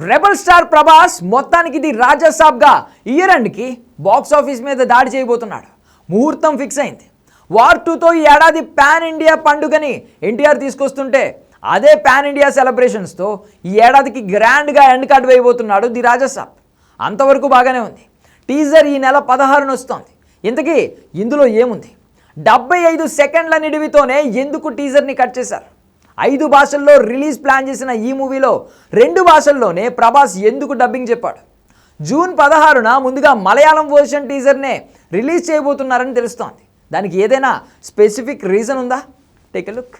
Rebel star Prabhas మొత్తానికి ఇది రాజాసాబ్గా ఇయర్ ఎండ్కి బాక్స్ ఆఫీస్ మీద దాడి చేయబోతున్నాడు. ముహూర్తం ఫిక్స్ అయింది. వార్ టూతో ఈ ఏడాది పాన్ ఇండియా పండుగని ఎన్టీఆర్ తీసుకొస్తుంటే అదే పాన్ ఇండియా సెలబ్రేషన్స్తో ఈ ఏడాదికి గ్రాండ్గా ఎండ్ కార్డ్ వేయబోతున్నాడు ది రాజాసాబ్. అంతవరకు బాగానే ఉంది. టీజర్ ఈ నెల పదహారున వస్తోంది. ఇంతకీ ఇందులో ఏముంది? డెబ్బై ఐదు సెకండ్ల నిడివితోనే ఎందుకు టీజర్ని కట్ చేశారు? ఐదు భాషల్లో రిలీజ్ ప్లాన్ చేసిన ఈ మూవీలో రెండు భాషల్లోనే ప్రభాస్ ఎందుకు డబ్బింగ్ చెప్పాడు? జూన్ పదహారున ముందుగా మలయాళం వర్షన్ టీజర్నే రిలీజ్ చేయబోతున్నారని తెలుస్తోంది. దానికి ఏదైనా స్పెసిఫిక్ రీజన్ ఉందా? టేక్ లుక్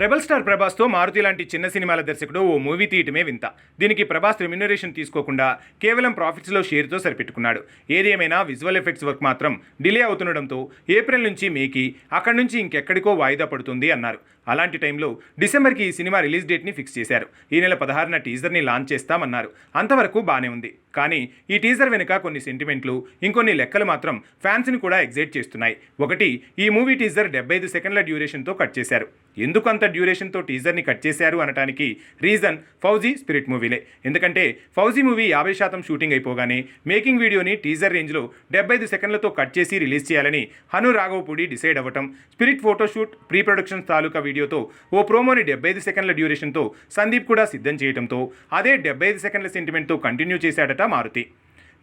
రెబల్ స్టార్ ప్రభాస్తో మారుతి లాంటి చిన్న సినిమాల దర్శకుడు ఓ మూవీ తీయటమే వింత. దీనికి ప్రభాస్ రెమ్యునరేషన్ తీసుకోకుండా కేవలం ప్రాఫిట్స్లో షేర్తో సరిపెట్టుకున్నాడు. ఏది ఏమైనా విజువల్ ఎఫెక్ట్స్ వర్క్ మాత్రం డిలే అవుతుండడంతో ఏప్రిల్ నుంచి మేకి అక్కడి నుంచి ఇంకెక్కడికో వాయిదా పడుతుంది అన్నారు. అలాంటి టైంలో డిసెంబర్కి ఈ సినిమా రిలీజ్ డేట్ని ఫిక్స్ చేశారు. ఈ నెల పదహారున టీజర్ని లాంచ్ చేస్తామన్నారు. అంతవరకు బాగానే ఉంది. కానీ ఈ టీజర్ వెనుక కొన్ని సెంటిమెంట్లు ఇంకొన్ని లెక్కలు మాత్రం ఫ్యాన్స్ని కూడా ఎగ్జైట్ చేస్తున్నాయి. ఒకటి ఈ మూవీ టీజర్ డెబ్బై ఐదు సెకండ్ల డ్యూరేషన్తో కట్ చేశారు. ఎందుకంత డ్యూరేషన్తో టీజర్ని కట్ చేశారు అనటానికి రీజన్ ఫౌజీ స్పిరిట్ మూవీలే ఎందుకంటే ఫౌజీ మూవీ యాభై శాతం షూటింగ్ అయిపోగానే మేకింగ్ వీడియోని టీజర్ రేంజ్లో డెబ్బై ఐదు సెకండ్లతో కట్ చేసి రిలీజ్ చేయాలని హను రాఘవపూడి డిసైడ్ అవ్వటం స్పిరిట్ ఫోటోషూట్ ప్రీ ప్రొడక్షన్ తాలూకా వీడియోతో ఓ ప్రోమోని డెబ్బై ఐదు సెకండ్ల డ్యూరేషన్తో సందీప్ కూడా సిద్ధం చేయడంతో అదే డెబ్బై ఐదు సెకండ్ల సెంటిమెంట్తో కంటిన్యూ చేశాడట మారుతి.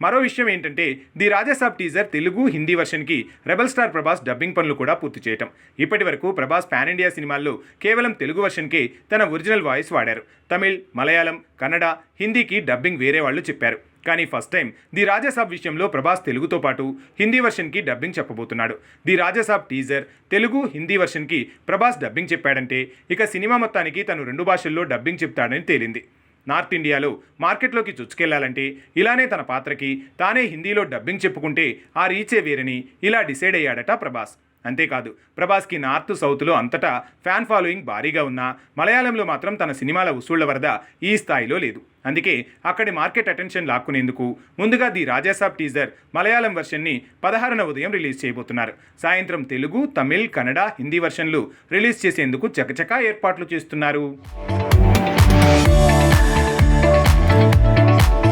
మరో విషయం ఏంటంటే ది రాజాసాబ్ టీజర్ తెలుగు హిందీ వర్షన్కి రెబల్ స్టార్ ప్రభాస్ డబ్బింగ్ పనులు కూడా పూర్తి చేయటం. ఇప్పటి వరకు ప్రభాస్ పాన్ ఇండియా సినిమాల్లో కేవలం తెలుగు వర్షన్కే తన ఒరిజినల్ వాయిస్ వాడారు. తమిళ్ మలయాళం కన్నడ హిందీకి డబ్బింగ్ వేరే వాళ్ళు చెప్పారు. కానీ ఫస్ట్ టైం ది రాజాసాబ్ విషయంలో ప్రభాస్ తెలుగుతో పాటు హిందీ వర్షన్కి డబ్బింగ్ చెప్పబోతున్నాడు. ది రాజాసాబ్ టీజర్ తెలుగు హిందీ వర్షన్కి ప్రభాస్ డబ్బింగ్ చెప్పాడంటే ఇక సినిమా మొత్తానికి తను రెండు భాషల్లో డబ్బింగ్ చెప్తాడని తేలింది. నార్త్ ఇండియాలో మార్కెట్లోకి చొచ్చుకెళ్ళాలంటే ఇలానే తన పాత్రకి తానే హిందీలో డబ్బింగ్ చెప్పుకుంటే ఆ రీచే వేరని ఇలా డిసైడ్ అయ్యాడట ప్రభాస్. అంతేకాదు ప్రభాస్కి నార్త్ సౌత్లో అంతటా ఫ్యాన్ ఫాలోయింగ్ భారీగా ఉన్నా మలయాళంలో మాత్రం తన సినిమాల వసూళ్ళ వరద ఈ స్థాయిలో లేదు. అందుకే అక్కడి మార్కెట్ అటెన్షన్ లాక్కునేందుకు ముందుగా ది రాజాసాబ్ టీజర్ మలయాళం వెర్షన్ని పదహారున ఉదయం రిలీజ్ చేయబోతున్నారు. సాయంత్రం తెలుగు తమిళ్ కన్నడ హిందీ వెర్షన్లు రిలీజ్ చేసేందుకు చకచకా ఏర్పాట్లు చేస్తున్నారు.